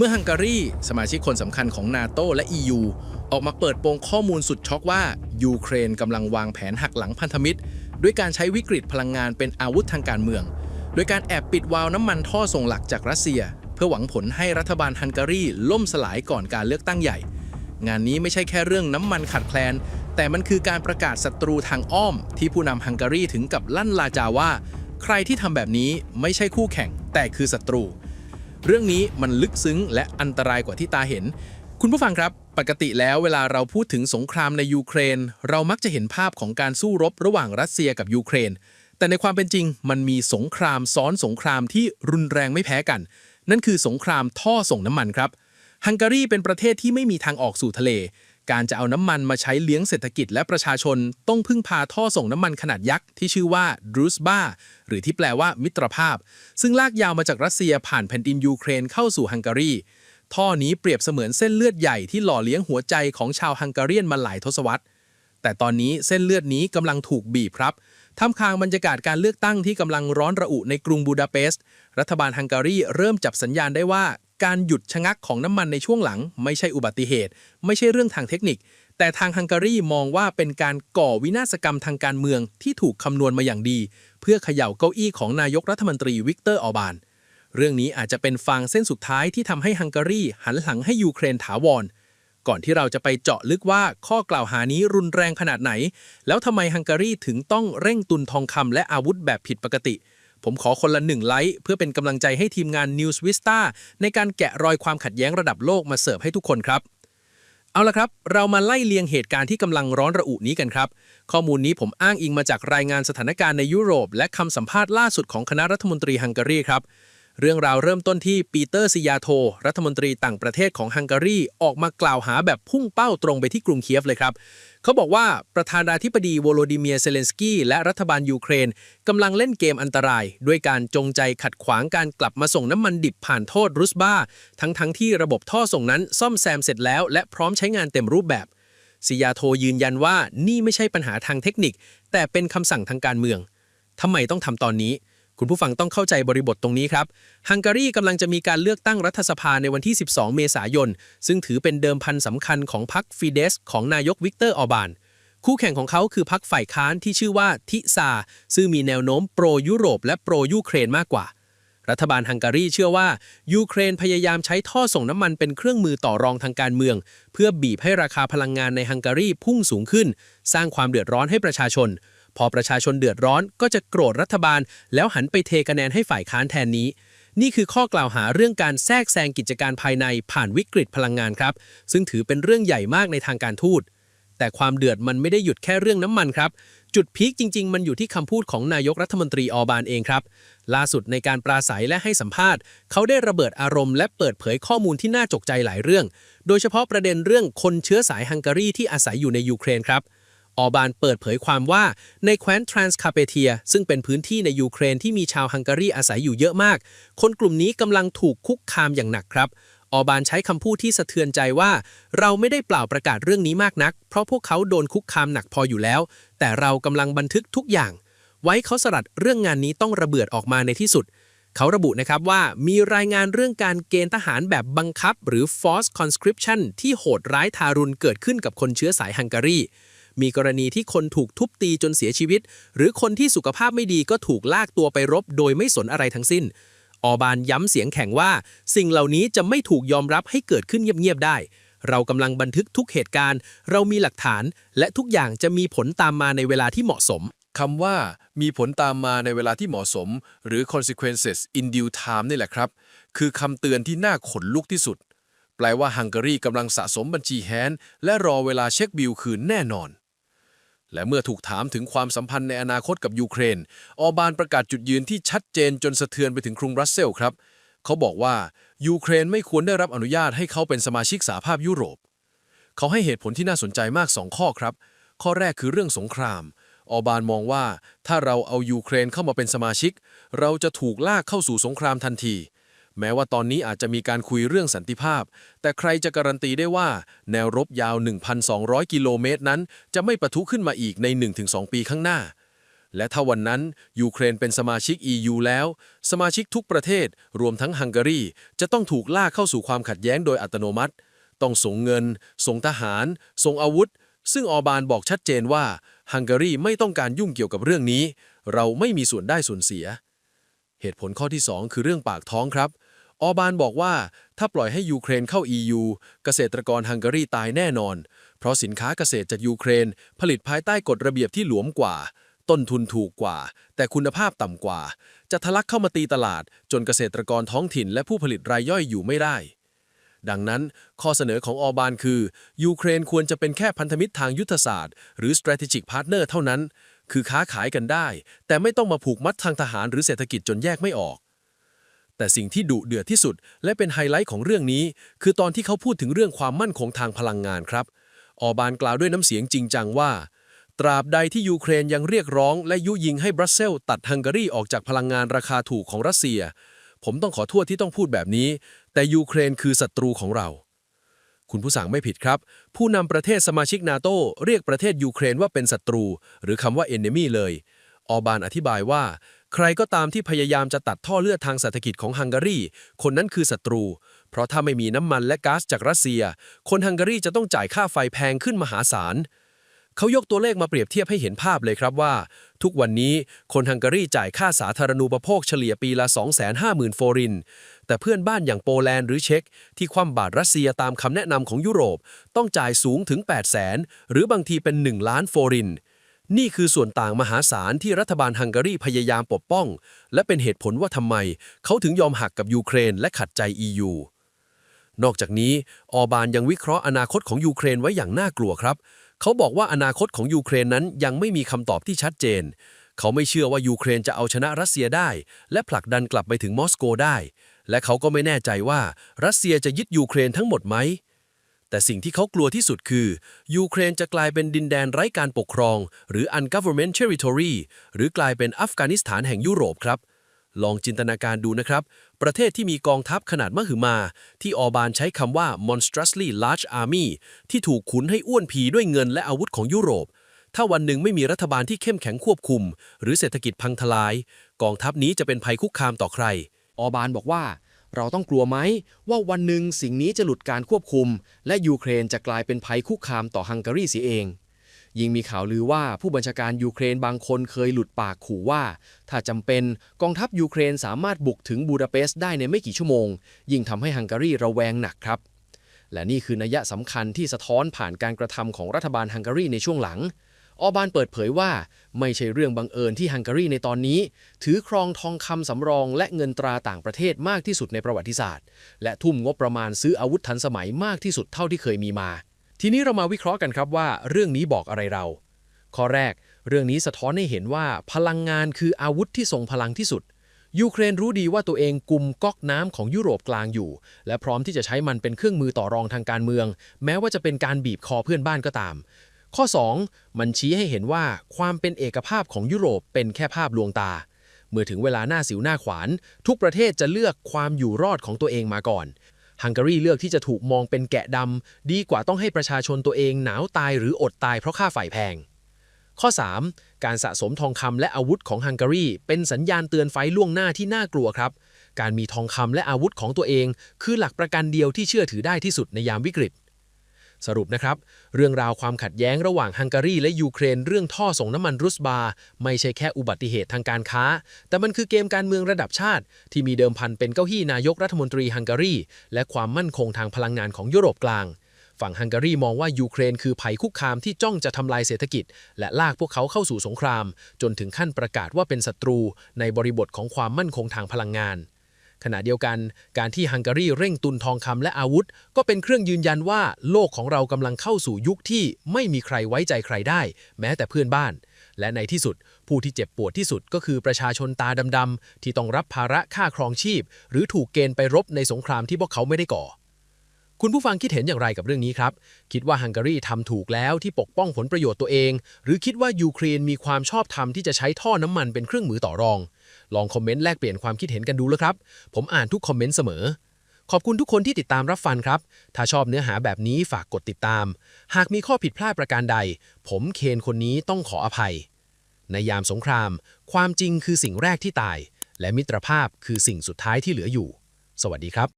เมื่อฮังการีสมาชิกคนสำคัญของนาโตและ EU ออกมาเปิดโปงข้อมูลสุดช็อกว่า ยูเครนกำลังวางแผนหักหลังพันธมิตร ด้วยการใช้วิกฤตพลังงานเป็นอาวุธทางการเมือง โดยการแอบปิดวาล์วน้ำมันท่อส่งหลักจากรัสเซีย เพื่อหวังผลให้รัฐบาลฮังการีล่มสลายก่อนการเลือกตั้งใหญ่ งานนี้ไม่ใช่แค่เรื่องน้ำมันขาดแคลน แต่มันคือการประกาศศัตรูทางอ้อม ที่ผู้นำฮังการีถึงกับลั่นลาจาว่า ใครที่ทำแบบนี้ไม่ใช่คู่แข่งแต่คือศัตรู เรื่องนี้มันลึกซึ้งและอันตรายกว่าที่ตาเห็น คุณผู้ฟังครับ ปกติแล้วเวลาเราพูดถึงสงครามในยูเครน เรามักจะเห็นภาพของการสู้รบระหว่างรัสเซียกับยูเครน แต่ในความเป็นจริง มันมีสงครามซ้อนสงครามที่รุนแรงไม่แพ้กัน นั่นคือสงครามท่อส่งน้ำมันครับฮังการีเป็นประเทศที่ไม่มีทางออกสู่ทะเล การจะเอาน้ำมันมาใช้เลี้ยงเศรษฐกิจและประชาชน ต้องพึ่งพาท่อส่งน้ำมันขนาดยักษ์ที่ชื่อว่าดรูสบาหรือที่แปลว่ามิตรภาพ ซึ่งลากยาวมาจากรัสเซียผ่านแผ่นดินยูเครนเข้าสู่ฮังการี ท่อนี้เปรียบเสมือนเส้นเลือดใหญ่ที่หล่อเลี้ยงหัวใจของชาวฮังการีนมาหลายทศวรรษ แต่ตอนนี้เส้นเลือดนี้กำลังถูกบีบครับท่ามกลางบรรยากาศการเลือกตั้งที่กำลังร้อนระอุในกรุงบูดาเปสต์ รัฐบาลฮังการีเริ่มจับสัญญาณได้ว่า การหยุดชะงักของน้ำมันในช่วงหลัง ไม่ใช่อุบัติเหตุ ไม่ใช่เรื่องทางเทคนิค แต่ทางฮังการีมองว่าเป็นการก่อวินาศกรรมทางการเมืองที่ถูกคำนวณมาอย่างดี เพื่อเขย่าเก้าอี้ของนายกรัฐมนตรีวิกเตอร์ออบาน เรื่องนี้อาจจะเป็นฟางเส้นสุดท้ายที่ทำให้ฮังการีหันหลังให้ยูเครนถาวร ก่อนที่เราจะไปเจาะลึกว่าข้อกล่าวหานี้รุนแรงขนาดไหน แล้วทำไมฮังการีถึงต้องเร่งตุนทองคำและอาวุธแบบผิดปกติ ผมขอคนละหนึ่งไลค์เพื่อเป็นกำลังใจให้ทีมงาน News Vista ในการแกะรอยความขัดแย้งระดับโลกมาเสิร์ฟให้ทุกคนครับ เอาละครับ เรามาไล่เลียงเหตุการณ์ที่กำลังร้อนระอุนี้กันครับ ข้อมูลนี้ผมอ้างอิงมาจากรายงานสถานการณ์ในยุโรป และคำสัมภาษณ์ล่าสุดของคณะรัฐมนตรีฮังการีครับ เรื่องราวเริ่มต้นที่ปีเตอร์ซิยาโท รัฐมนตรีต่างประเทศของฮังการีออกมากล่าวหาแบบพุ่งเป้าตรงไปที่กรุงเคียฟเลยครับ เขาบอกว่าประธานาธิบดีโวโลดิเมียเซเลนสกี้และรัฐบาลยูเครนกำลังเล่นเกมอันตราย ด้วยการจงใจขัดขวางการกลับมาส่งน้ำมันดิบผ่านโทษรุสบาทั้งทั้งๆที่ระบบท่อส่งนั้นซ่อมแซมเสร็จแล้วและพร้อมใช้งานเต็มรูปแบบซิยาโทยืนยันว่านี่ไม่ใช่ปัญหาทางเทคนิค แต่เป็นคำสั่งทางการเมืองทำไมต้องทำตอนนี้ คุณผู้ฟังต้องเข้าใจบริบทตรงนี้ครับ ฮังการีกำลังจะมีการเลือกตั้งรัฐสภาในวันที่ 12 เมษายน ซึ่งถือเป็นเดิมพันสำคัญของพรรคฟีเดสของนายกวิกเตอร์ออบาน คู่แข่งของเขาคือพรรคฝ่ายค้านที่ชื่อว่าทิซา ซึ่งมีแนวโน้มโปรยุโรปและโปรยูเครนมากกว่า รัฐบาลฮังการีเชื่อว่า ยูเครนพยายามใช้ท่อส่งน้ำมันเป็นเครื่องมือต่อรองทางการเมือง เพื่อบีบให้ราคาพลังงานในฮังการีพุ่งสูงขึ้น สร้างความเดือดร้อนให้ประชาชน พอประชาชนเดือดร้อนก็จะโกรธรัฐบาล แล้วหันไปเทคะแนนให้ฝ่ายค้านแทนนี้ นี่คือข้อกล่าวหาเรื่องการแทรกแซงกิจการภายในผ่านวิกฤตพลังงานครับ ซึ่งถือเป็นเรื่องใหญ่มากในทางการทูตแต่ความเดือดมันไม่ได้หยุดแค่เรื่องน้ำมันครับ จุดพีคจริง ๆ มันอยู่ที่คำพูดของนายกรัฐมนตรีออบานเองครับ ล่าสุดในการปราศัยและให้สัมภาษณ์ เขาได้ระเบิดอารมณ์และเปิดเผยข้อมูลที่น่าจกใจหลายเรื่อง โดยเฉพาะประเด็นเรื่องคนเชื้อสายฮังการีที่อาศัยอยู่ในยูเครนครับ ออบานเปิดเผยความว่าในแคว้นทรานส์คาเปเทีย ซึ่งเป็นพื้นที่ในยูเครนที่มีชาวฮังการีอาศัยอยู่เยอะมาก คนกลุ่มนี้กำลังถูกคุกคามอย่างหนักครับ ออบานใช้คำพูดที่สะเทือนใจว่า เราไม่ได้เปล่าประกาศเรื่องนี้มากนัก เพราะพวกเขาโดนคุกคามหนักพออยู่แล้ว แต่เรากำลังบันทึกทุกอย่าง ไว้เขาสลัดเรื่องงานนี้ต้องระเบิดออกมาในที่สุดเขาระบุนะครับว่ามีรายงานเรื่องการเกณฑ์ทหารแบบบังคับ หรือ forced conscription ที่โหดร้ายทารุณเกิดขึ้นกับคนเชื้อสายฮังการี มีกรณีที่คนถูกทุบตีจนเสียชีวิต หรือคนที่สุขภาพไม่ดีก็ถูกลากตัวไปรบโดยไม่สนอะไรทั้งสิ้น ออบานย้ำเสียงแข็งว่า สิ่งเหล่านี้จะไม่ถูกยอมรับให้เกิดขึ้นเงียบๆได้ เรากำลังบันทึกทุกเหตุการณ์ เรามีหลักฐาน และทุกอย่างจะมีผลตามมาในเวลาที่เหมาะสมคำว่ามีผลตามมาในเวลาที่เหมาะสม หรือ consequences in due time นี่แหละครับ คือคำเตือนที่น่าขนลุกที่สุด แปลว่าฮังการีกำลังสะสมบัญชีแฮนด์และรอเวลาเช็คบิลคืนแน่นอน และเมื่อถูกถามถึงความสัมพันธ์ในอนาคตกับยูเครน ออบานประกาศจุดยืนที่ชัดเจนจนสะเทือนไปถึงกรุงบรัสเซลส์ครับ เขาบอกว่ายูเครนไม่ควรได้รับอนุญาตให้เขาเป็นสมาชิกสหภาพยุโรป เขาให้เหตุผลที่น่าสนใจมาก 2 ข้อครับ ข้อแรกคือเรื่องสงคราม ออบานมองว่าถ้าเราเอายูเครนเข้ามาเป็นสมาชิก เราจะถูกลากเข้าสู่สงครามทันที แม้ว่าตอนนี้อาจจะมีการคุยเรื่องสันติภาพ แต่ใครจะการันตีได้ว่า แนวรบยาว 1,200 กิโลเมตรนั้น จะไม่ปะทุขึ้นมาอีกใน 1-2 ปีข้างหน้า และถ้าวันนั้น ยูเครนเป็นสมาชิก EU แล้ว สมาชิกทุกประเทศ รวมทั้งฮังการี จะต้องถูกลากเข้าสู่ความขัดแย้งโดยอัตโนมัติ ต้องส่งเงิน ส่งทหาร ส่งอาวุธ ซึ่งออบานบอกชัดเจนว่าฮังการีไม่ต้องการยุ่งเกี่ยวกับเรื่องนี้ เราไม่มีส่วนได้ส่วนเสีย เหตุผลข้อที่ 2 คือเรื่องปากท้องครับ ออบานบอกว่า ถ้าปล่อยให้ยูเครนเข้า EU เกษตรกรฮังการีตายแน่นอน เพราะสินค้าเกษตรจากยูเครน ผลิตภายใต้กฎระเบียบที่หลวมกว่า ต้นทุนถูกกว่า แต่คุณภาพต่ำกว่า จะทะลักเข้ามาตีตลาด จนเกษตรกรท้องถิ่นและผู้ผลิตรายย่อยอยู่ไม่ได้ ดังนั้น ข้อเสนอของออบานคือยูเครนควรจะเป็นแค่พันธมิตรทางยุทธศาสตร์ หรือ strategic partner เท่านั้น คือค้าขายกันได้ แต่ไม่ต้องมาผูกมัดทางทหารหรือเศรษฐกิจจนแยกไม่ออก แต่สิ่งที่ดุเดือดที่สุด และเป็นไฮไลท์ของเรื่องนี้ คือตอนที่เขาพูดถึงเรื่องความมั่นคงทางพลังงานครับ ออบานกล่าวด้วยน้ำเสียงจริงจังว่า ตราบใดที่ยูเครนยังเรียกร้อง และยุยิงให้บรัสเซลส์ตัดฮังการีออกจากพลังงานราคาถูกของรัสเซีย ผมต้องขอโทษที่ต้องพูดแบบนี้ แต่ยูเครนคือศัตรูของเราคุณผู้สั่งไม่ผิดครับ ผู้นำประเทศสมาชิกนาโตเรียกประเทศยูเครนว่าเป็นศัตรู หรือคำว่า enemy เลย ออบานอธิบายว่า ใครก็ตามที่พยายามจะตัดท่อเลือดทางเศรษฐกิจของฮังการี คนนั้นคือศัตรู เพราะถ้าไม่มีน้ำมันและก๊าซจากรัสเซีย คนฮังการีจะต้องจ่ายค่าไฟแพงขึ้นมหาศาล เขายกตัวเลขมาเปรียบเทียบให้เห็นภาพเลยครับว่า ทุกวันนี้คนฮังการีจ่ายค่าสาธารณูปโภคเฉลี่ยปีละ 250,000 โฟริน แต่เพื่อนบ้านอย่างโปแลนด์หรือเช็กที่คว่ำบาตรรัสเซียตามคำแนะนำของยุโรป ต้องจ่ายสูงถึง 800,000 หรือบางทีเป็น 1 ล้านโฟริน นี่คือส่วนต่างมหาศาลที่รัฐบาลฮังการีพยายามปกป้อง และเป็นเหตุผลว่าทำไม เขาถึงยอมหักกับยูเครนและขัดใจ EU นอกจากนี้ ออบานยังวิเคราะห์อนาคตของยูเครนไว้อย่างน่ากลัวครับ เขาบอกว่าอนาคตของยูเครนนั้นยังไม่มีคำตอบที่ชัดเจน เขาไม่เชื่อว่ายูเครนจะเอาชนะรัสเซียได้ และผลักดันกลับไปถึงมอสโกได้ และเขาก็ไม่แน่ใจว่ารัสเซียจะยึดยูเครนทั้งหมดไหม แต่สิ่งที่เขากลัวที่สุดคือ ยูเครนจะกลายเป็นดินแดนไร้การปกครอง หรือ ungovernment territory หรือกลายเป็นอัฟกานิสถานแห่งยุโรปครับ ลองจินตนาการดูนะครับ ประเทศที่มีกองทัพขนาดมหึมา ที่ออบานใช้คำว่า monstrously large army ที่ถูกขุนให้อ้วนพีด้วยเงินและอาวุธของยุโรป ถ้าวันหนึ่งไม่มีรัฐบาลที่เข้มแข็งควบคุม หรือเศรษฐกิจพังทลาย กองทัพนี้จะเป็นภัยคุกคามต่อใคร ออบานบอกว่า เราต้องกลัวไหมว่าวันหนึ่งสิ่งนี้จะหลุดการควบคุม และยูเครนจะกลายเป็นภัยคุกคามต่อฮังการีเสียเอง ยิ่งมีข่าวลือว่าผู้บัญชาการยูเครนบางคนเคยหลุดปากขู่ว่า ถ้าจำเป็นกองทัพยูเครนสามารถบุกถึงบูดาเปสต์ได้ในไม่กี่ชั่วโมง ยิ่งทำให้ฮังการีระแวงหนักครับ และนี่คือนัยสำคัญที่สะท้อนผ่านการกระทำของรัฐบาลฮังการีในช่วงหลัง ออบานเปิดเผยว่าไม่ใช่เรื่องบังเอิญที่ฮังการีในตอนนี้ ถือครองทองคำสำรองและเงินตราต่างประเทศมากที่สุดในประวัติศาสตร์ และทุ่มงบประมาณซื้ออาวุธทันสมัยมากที่สุดเท่าที่เคยมีมา ทีนี้เรามาวิเคราะห์กันครับว่า เรื่องนี้บอกอะไรเรา ข้อแรก เรื่องนี้สะท้อนให้เห็นว่าพลังงานคืออาวุธที่ทรงพลังที่สุด ยูเครนรู้ดีว่าตัวเองกลุ่มก๊อกน้ำของยุโรปกลางอยู่ และพร้อมที่จะใช้มันเป็นเครื่องมือต่อรองทางการเมือง แม้ว่าจะเป็นการบีบคอเพื่อนบ้านก็ตาม ข้อ 2 มันชี้ให้เห็นว่าความเป็นเอกภาพของยุโรปเป็นแค่ภาพลวงตา เมื่อถึงเวลาหน้าสิวหน้าขวาน ทุกประเทศจะเลือกความอยู่รอดของตัวเองมาก่อนฮังการีเลือกที่จะถูกมองเป็นแกะดำ ดีกว่าต้องให้ประชาชนตัวเองหนาวตายหรืออดตายเพราะค่าไฟแพง ข้อ 3. การสะสมทองคำและอาวุธของฮังการีเป็นสัญญาณเตือนไฟล่วงหน้าที่น่ากลัวครับ การมีทองคำและอาวุธของตัวเอง คือหลักประกันเดียวที่เชื่อถือได้ที่สุดในยามวิกฤต สรุปนะครับ เรื่องราวความขัดแย้งระหว่างฮังการีและยูเครนเรื่องท่อส่งน้ำมันรุสบา ไม่ใช่แค่อุบัติเหตุทางการค้า แต่มันคือเกมการเมืองระดับชาติ ที่มีเดิมพันเป็นเก้าอี้นายกรัฐมนตรีฮังการี และความมั่นคงทางพลังงานของยุโรปกลาง ฝั่งฮังการีมองว่ายูเครนคือภัยคุกคามที่จ้องจะทำลายเศรษฐกิจ และลากพวกเขาเข้าสู่สงคราม จนถึงขั้นประกาศว่าเป็นศัตรู ในบริบทของความมั่นคงทางพลังงาน ขณะเดียวกันการที่ฮังการีเร่งตุนทองคำและอาวุธ ก็เป็นเครื่องยืนยันว่าโลกของเรากำลังเข้าสู่ยุคที่ไม่มีใครไว้ใจใครได้ แม้แต่เพื่อนบ้าน และในที่สุด ผู้ที่เจ็บปวดที่สุดก็คือประชาชนตาดำๆที่ต้องรับภาระค่าครองชีพ หรือถูกเกณฑ์ไปรบในสงครามที่พวกเขาไม่ได้ก่อคุณผู้ฟังคิดเห็นอย่างไรกับเรื่องนี้ครับ คิดว่าฮังการีทำถูกแล้วที่ปกป้องผลประโยชน์ตัวเอง หรือคิดว่ายูเครนมีความชอบธรรมที่จะใช้ท่อน้ำมันเป็นเครื่องมือต่อรอง ลองคอมเมนต์แลกเปลี่ยนความคิดเห็นกันดูแล้วครับ ผมอ่านทุกคอมเมนต์เสมอ ขอบคุณทุกคนที่ติดตามรับฟังครับ ถ้าชอบเนื้อหาแบบนี้ฝากกดติดตาม หากมีข้อผิดพลาดประการใด ผมเคนคนนี้ต้องขออภัย ในยามสงคราม ความจริงคือสิ่งแรกที่ตาย และมิตรภาพคือสิ่งสุดท้ายที่เหลืออยู่ สวัสดีครับ